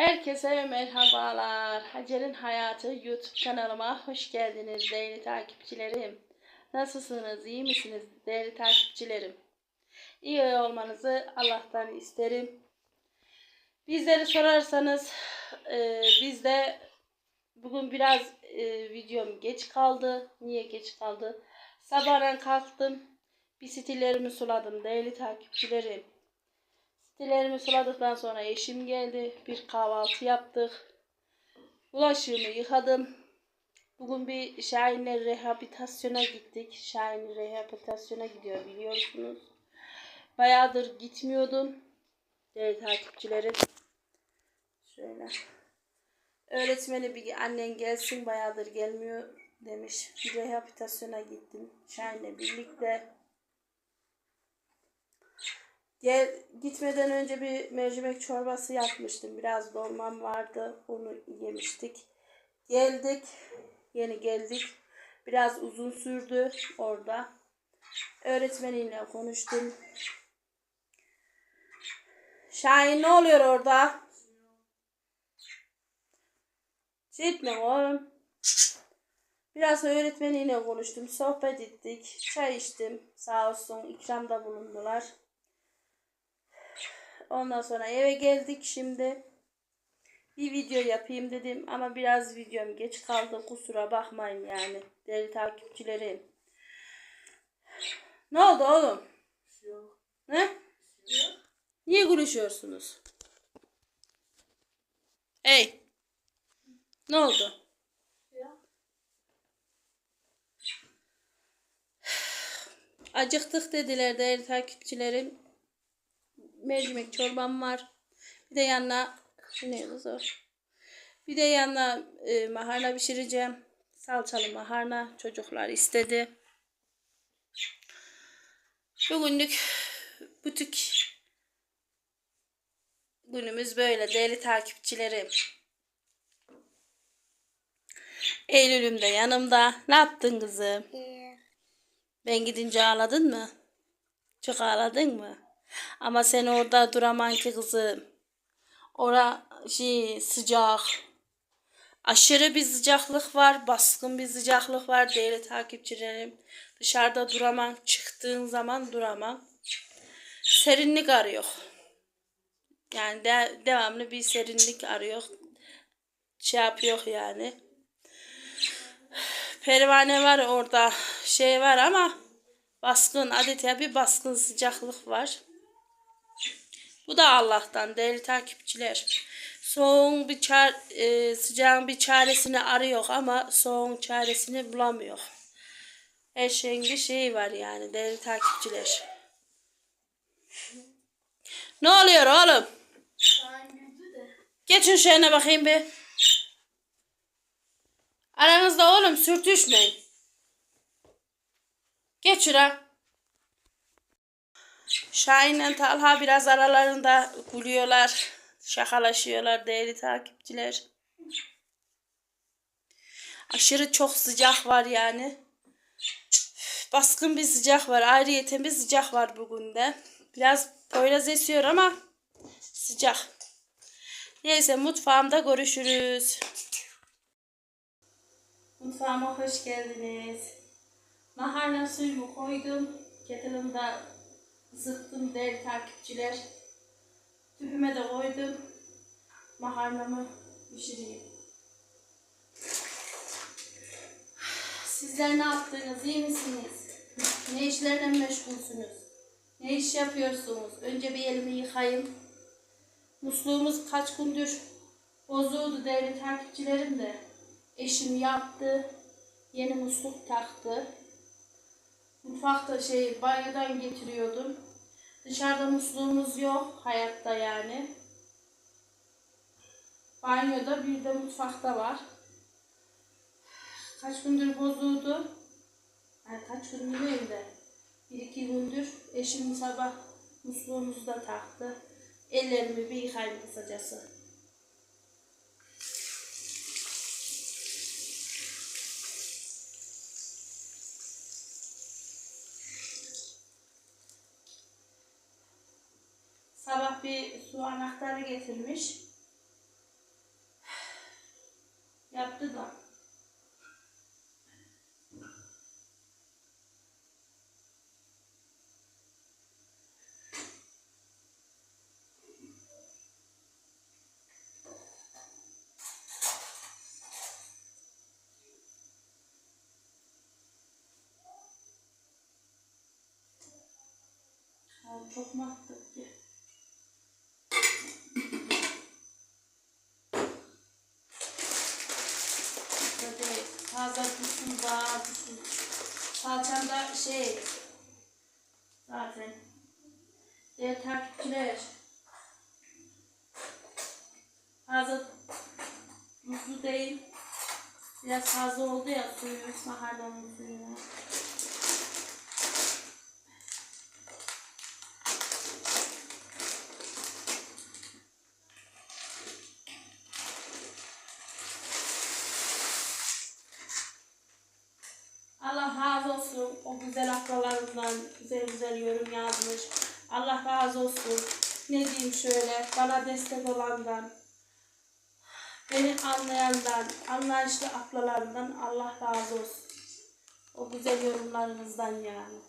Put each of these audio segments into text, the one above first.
Herkese merhabalar. Hacer'in Hayatı YouTube kanalıma hoş geldiniz değerli takipçilerim. Nasılsınız? iyi misiniz değerli takipçilerim? İyi olmanızı Allah'tan isterim. Bizleri sorarsanız e, bizde bugün biraz e, videom geç kaldı. Niye geç kaldı? Sabahdan kalktım. Bisikletlerimi suladım değerli takipçilerim. Dilerimi suladıktan sonra eşim geldi. Bir kahvaltı yaptık. Bulaşığımı yıkadım. Bugün bir Şahin'le rehabilitasyona gittik. Şahin rehabilitasyona gidiyor biliyorsunuz. Bayağıdır gitmiyordum. Değerli takipçilerim. Şöyle. Öğretmeni bir annen gelsin bayağıdır gelmiyor demiş. Rehabilitasyona gittim. Şahin'le birlikte. Gel, gitmeden önce bir mercimek çorbası yapmıştım. Biraz dolmam vardı. Onu yemiştik. Geldik. Yeni geldik. Biraz uzun sürdü orada. Öğretmeniyle konuştum. Şahin ne oluyor orada? Gitme oğlum. Biraz öğretmeniyle konuştum. Sohbet ettik. Çay içtim. Sağ olsun ikramda bulundular. Ondan sonra eve geldik şimdi. Bir video yapayım dedim ama biraz videom geç kaldı. Kusura bakmayın yani. Değerli takipçilerim. Ne oldu oğlum? Ne? Niye konuşuyorsunuz? Hey. Ne oldu? Acıktık dediler değerli takipçilerim mercimek çorbam var. Bir de yanına ne o? Bir de yanına e, maharna pişireceğim. Salçalı maharna çocuklar istedi. Bugünlük butik günümüz böyle değerli takipçilerim. Eylül'üm de yanımda. Ne yaptın kızım? Ben gidince ağladın mı? Çok ağladın mı? Ama sen orada duraman ki kızım. Ora şey sıcak. Aşırı bir sıcaklık var. Baskın bir sıcaklık var değerli takipçilerim. Dışarıda duramam. Çıktığın zaman duramam. Serinlik arıyor. Yani de, devamlı bir serinlik arıyor. Şey yapıyor yani. Pervane var orada. Şey var ama baskın adeta bir baskın sıcaklık var. Bu da Allah'tan değerli takipçiler. Soğuğun bir çar, e, sıcağın bir çaresini arıyor ama soğuğun çaresini bulamıyor. Her şeyin bir şeyi var yani değerli takipçiler. Ne oluyor oğlum? Geçin şöyle bakayım bir. Aranızda oğlum sürtüşmeyin. Geç şuraya. Şahin'le Talha biraz aralarında gülüyorlar. Şakalaşıyorlar değerli takipçiler. Aşırı çok sıcak var yani. Baskın bir sıcak var. Ayrıyeten bir sıcak var bugün de. Biraz poyraz esiyor ama sıcak. Neyse mutfağımda görüşürüz. Mutfağıma hoş geldiniz. Maharna suyumu koydum. Kettle'ımda ısıttım değerli takipçiler. Tüpüme de koydum. Makarnamı pişireyim. Sizler ne yaptınız? İyi misiniz? Ne işlerle meşgulsünüz? Ne iş yapıyorsunuz? Önce bir elimi yıkayayım. Musluğumuz kaç gündür bozuldu değerli takipçilerim de. Eşim yaptı. Yeni musluk taktı. Mutfakta şey banyodan getiriyordum. Dışarıda musluğumuz yok hayatta yani. Banyoda bir de mutfakta var. Kaç gündür bozuldu. Yani kaç gündür değil de bir iki gündür eşim sabah musluğumuzu da taktı. Ellerimi bir yıkayayım kısacası. Sabah bir su anahtarı getirmiş. Yaptı da. Çok mu attık ki? Böyle taze tuzsuz var, tuzsuz. Salçam da şey, zaten. Diğer takipçiler. Fazla tuzlu değil. Biraz fazla oldu ya suyu, mahallenin suyuna. Allah razı olsun o güzel akralarımdan güzel güzel yorum yazmış. Allah razı olsun. Ne diyeyim şöyle bana destek olandan, beni anlayandan, anlayışlı akralarımdan Allah razı olsun. O güzel yorumlarınızdan yani.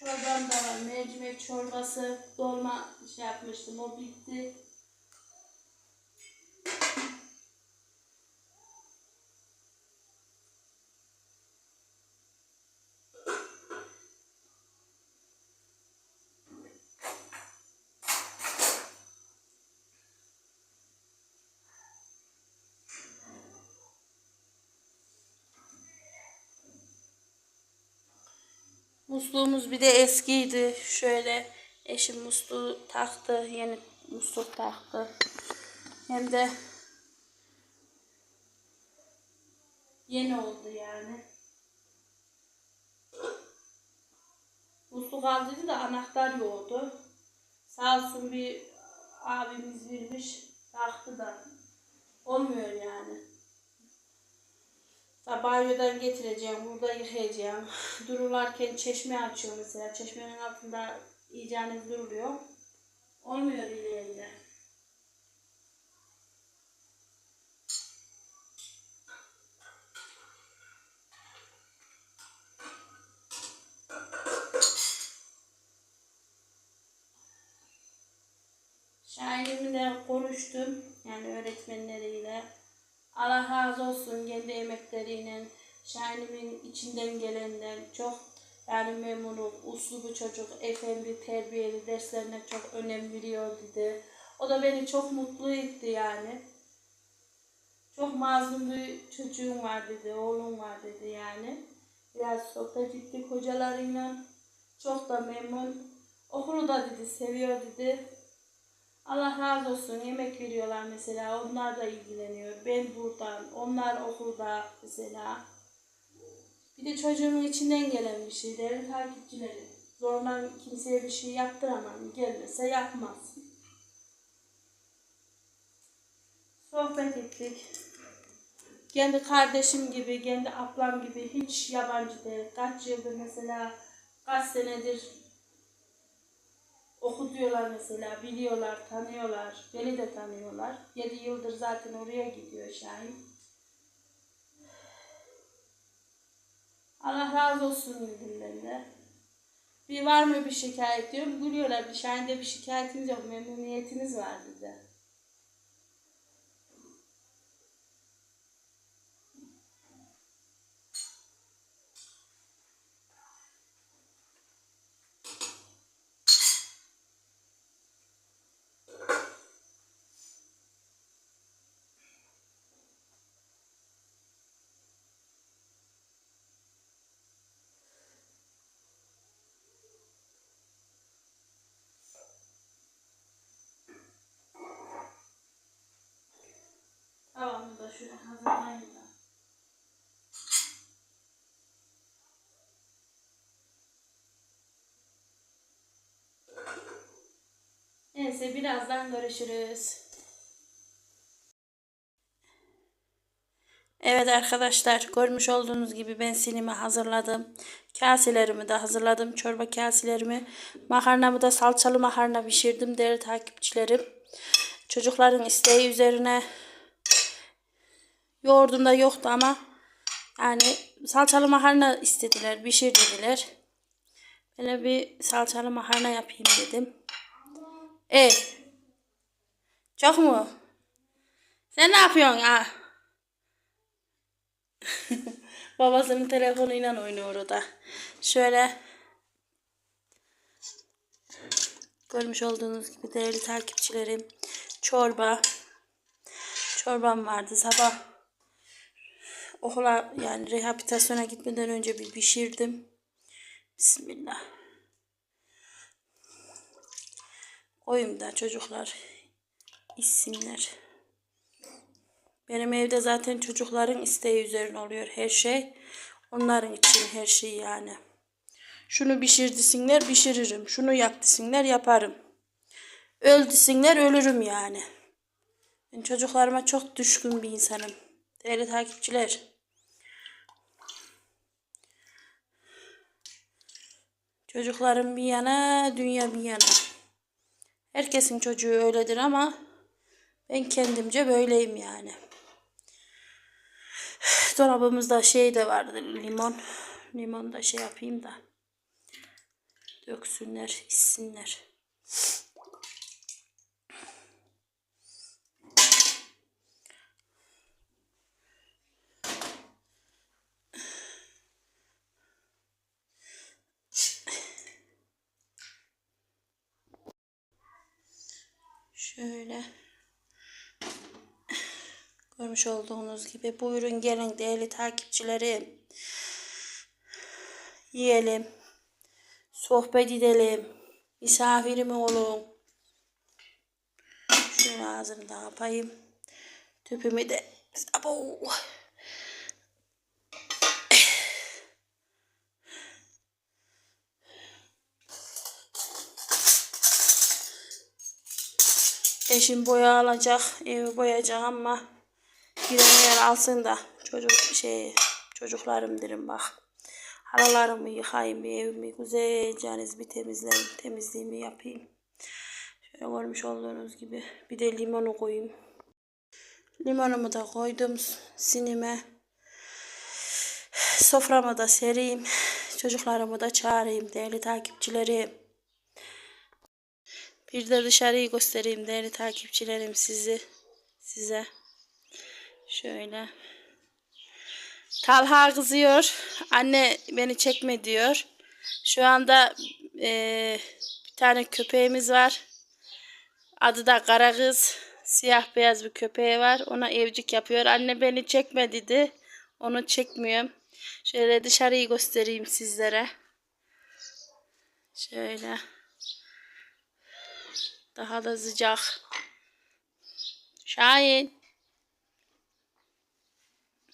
Çorbam da var. Mercimek çorbası, dolma şey yapmıştım. O bitti. Musluğumuz bir de eskiydi. Şöyle eşim musluğu taktı. Yeni musluk taktı. Hem de yeni oldu yani. Musluk aldıydı da anahtar yoktu. Sağ olsun bir abimiz vermiş. Taktı da. Olmuyor yani. Da banyodan getireceğim, burada yıkayacağım. Durularken çeşme açıyor mesela. Çeşmenin altında iyicene duruluyor. Olmuyor ileride. Şahirimle konuştum. Yani öğretmenleriyle. Allah razı olsun kendi emekleriyle. Şahin'imin içinden gelenden çok yani memnunum. Uslu bir çocuk, efendi, terbiyeli, derslerine çok önem veriyor dedi. O da beni çok mutlu etti yani. Çok mazlum bir çocuğum var dedi, oğlum var dedi yani. Biraz sohbet ettik hocalarıyla. Çok da memnun. Okulu da dedi, seviyor dedi. Allah razı olsun yemek veriyorlar mesela onlar da ilgileniyor. Ben buradan onlar okulda mesela. Bir de çocuğumun içinden gelen bir şey değerli takipçileri. Zorla kimseye bir şey yaptıramam. Gelmese yapmaz. Sohbet ettik. Kendi kardeşim gibi, kendi ablam gibi hiç yabancı değil. Kaç yıldır mesela, kaç senedir okutuyorlar mesela, biliyorlar, tanıyorlar. Beni de tanıyorlar. 7 yıldır zaten oraya gidiyor Şahin. Allah razı olsun müdürlerine. Bir var mı bir şikayet diyorum. Gülüyorlar. Bir Şahin'de bir şikayetiniz yok. Memnuniyetiniz var dedi. Neyse birazdan görüşürüz. Evet arkadaşlar görmüş olduğunuz gibi ben sinimi hazırladım. Kaselerimi de hazırladım. Çorba kaselerimi. Makarnamı da salçalı makarna pişirdim değerli takipçilerim. Çocukların isteği üzerine yoğurdum da yoktu ama yani salçalı makarna istediler. Pişir dediler. Böyle bir salçalı makarna yapayım dedim. E çok mu? Sen ne yapıyorsun ya? Babasının telefonuyla oynuyor o da. Şöyle görmüş olduğunuz gibi değerli takipçilerim çorba çorbam vardı sabah okula yani rehabilitasyona gitmeden önce bir pişirdim. Bismillah. Koyayım da çocuklar içsinler. Benim evde zaten çocukların isteği üzerine oluyor her şey. Onların için her şey yani. Şunu pişir desinler pişiririm. Şunu yap desinler yaparım. Öl desinler ölürüm yani. Ben çocuklarıma çok düşkün bir insanım. Değerli takipçiler. Çocuklarım bir yana, dünya bir yana. Herkesin çocuğu öyledir ama ben kendimce böyleyim yani. Dolabımızda şey de vardı limon. Limon da şey yapayım da. Döksünler, içsinler. Şöyle görmüş olduğunuz gibi buyurun gelin değerli takipçilerim. Yiyelim. Sohbet edelim. Misafirim olun. Şöyle ağzını da kapayım. Tüpümü de Abo. Eşim boya alacak, evi boyayacak ama bir yer alsın da çocuk şey çocuklarım derim bak. Halalarımı yıkayayım evimi güzelce bir temizleyeyim, temizliğimi yapayım. Şöyle görmüş olduğunuz gibi bir de limonu koyayım. Limonumu da koydum sinime. Soframı da sereyim. Çocuklarımı da çağırayım değerli takipçilerim. Bir de dışarıyı göstereyim değerli takipçilerim sizi size. Şöyle. Talha kızıyor. Anne beni çekme diyor. Şu anda eee, bir tane köpeğimiz var. Adı da Kara Kız. Siyah beyaz bir köpeği var. Ona evcik yapıyor. Anne beni çekme dedi. Onu çekmiyorum. Şöyle dışarıyı göstereyim sizlere. Şöyle. Daha da sıcak. Şahin.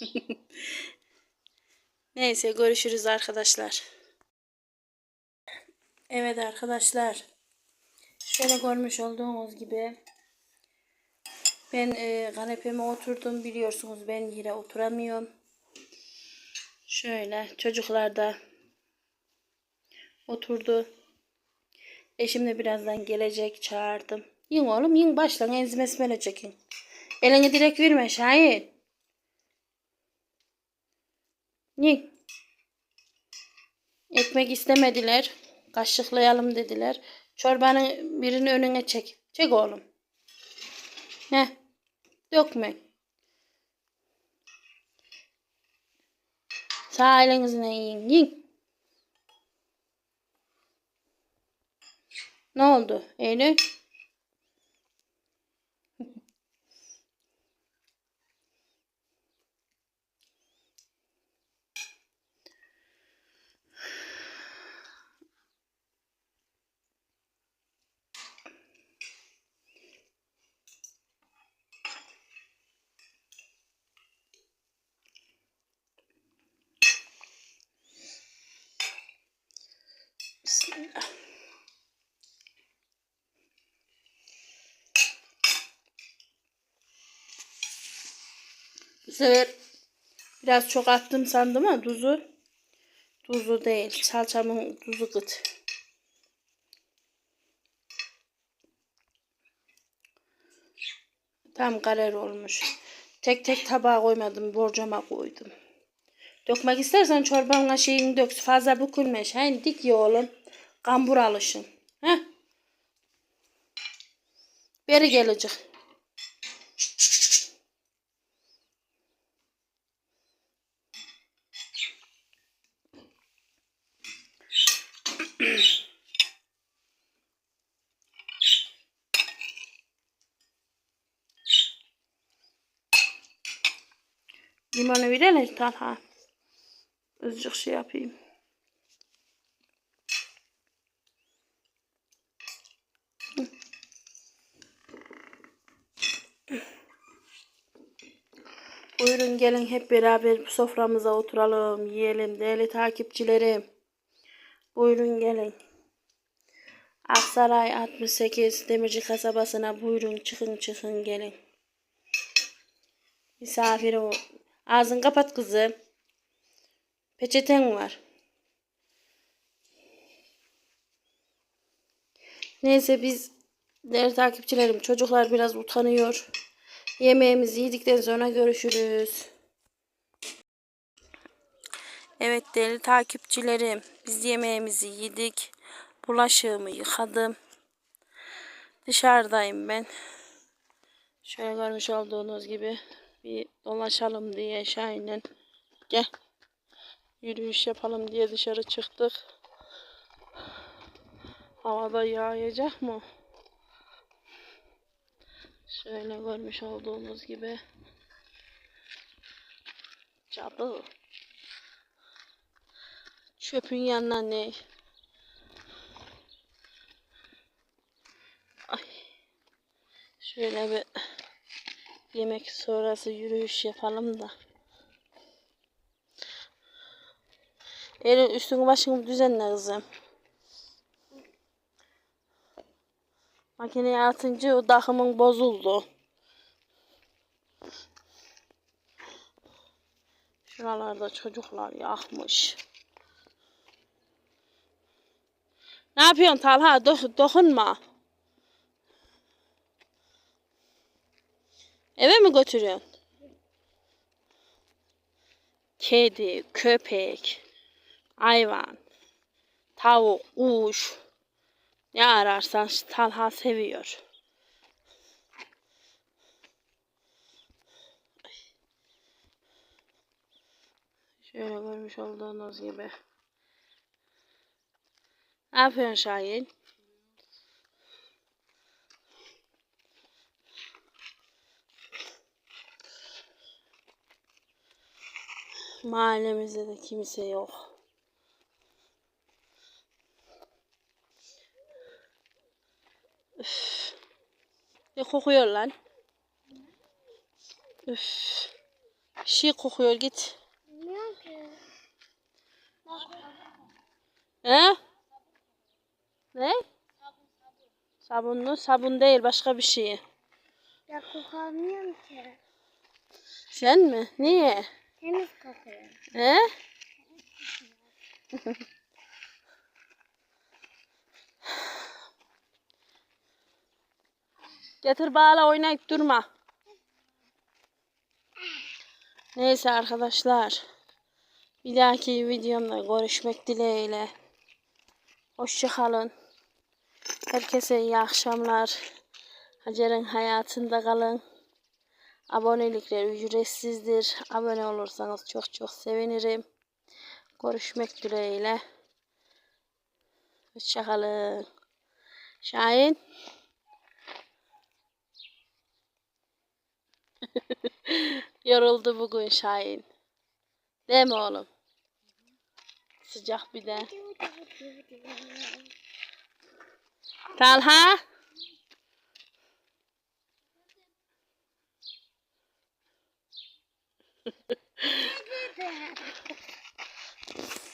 Neyse görüşürüz arkadaşlar. Evet arkadaşlar. Şöyle görmüş olduğunuz gibi ben e, kanepeme oturdum biliyorsunuz ben yere oturamıyorum. Şöyle çocuklar da oturdu. Eşim de birazdan gelecek çağırdım. Yin oğlum yin başla enzime çekin. Elini direkt verme Şahin. Yin. Ekmek istemediler. Kaşıklayalım dediler. Çorbanın birini önüne çek. Çek oğlum. Heh. Dökme. Sağ elinizle yiyin. Yiyin. Ne oldu Eylül? Bismillah. Sefer biraz çok attım sandım ama tuzu tuzu değil. Salçamın tuzu kıt. Tam karar olmuş. Tek tek tabağa koymadım. Borcama koydum. Dökmek istersen çorbanla şeyini dök. Fazla bükülme. Şahin dik ye oğlum. Kambur alışın. Heh. Beri gelecek. Limonu verelim Talha. Azıcık şey yapayım. Buyurun gelin hep beraber soframıza oturalım, yiyelim değerli takipçilerim. Buyurun gelin. Aksaray 68 Demirci kasabasına buyurun çıkın çıkın gelin. Misafir. Ağzını kapat kızım. Peçeten var. Neyse biz değerli takipçilerim çocuklar biraz utanıyor. Yemeğimizi yedikten sonra görüşürüz. Evet değerli takipçilerim biz yemeğimizi yedik. Bulaşığımı yıkadım. Dışarıdayım ben. Şöyle görmüş olduğunuz gibi bir dolaşalım diye Şahin'le gel yürüyüş yapalım diye dışarı çıktık. Havada yağacak mı? Şöyle görmüş olduğunuz gibi cadı çöpün yanına ne? Şöyle bir yemek sonrası yürüyüş yapalım da. Elin üstünü başını düzenle kızım. Makineye atınca o takımın bozuldu. Şuralarda çocuklar yakmış. Ne yapıyorsun Talha? Do- dokunma. Eve mi götürüyorsun? Kedi, köpek, hayvan, tavuk, kuş. Ne ararsan Talha seviyor. Şöyle görmüş olduğunuz gibi. Ne yapıyorsun Şahin? Mahallemizde de kimse yok. Üf. Ne kokuyor lan? Üf. Bir şey kokuyor git. He? Ne? Sabunlu. Sabun değil başka bir şey. Ya kokamıyorum ki. Sen mi? Niye? Temiz kokuyor. He? Getir bağla oynayıp durma. Neyse arkadaşlar. Bir dahaki videomda görüşmek dileğiyle. Hoşçakalın. Herkese iyi akşamlar. Hacer'in hayatında kalın. Abonelikler ücretsizdir. Abone olursanız çok çok sevinirim. Görüşmek dileğiyle. Hoşçakalın. Şahin. Yoruldu bugün Şahin. Değil mi oğlum? Sıcak bir de. Talha. I did that.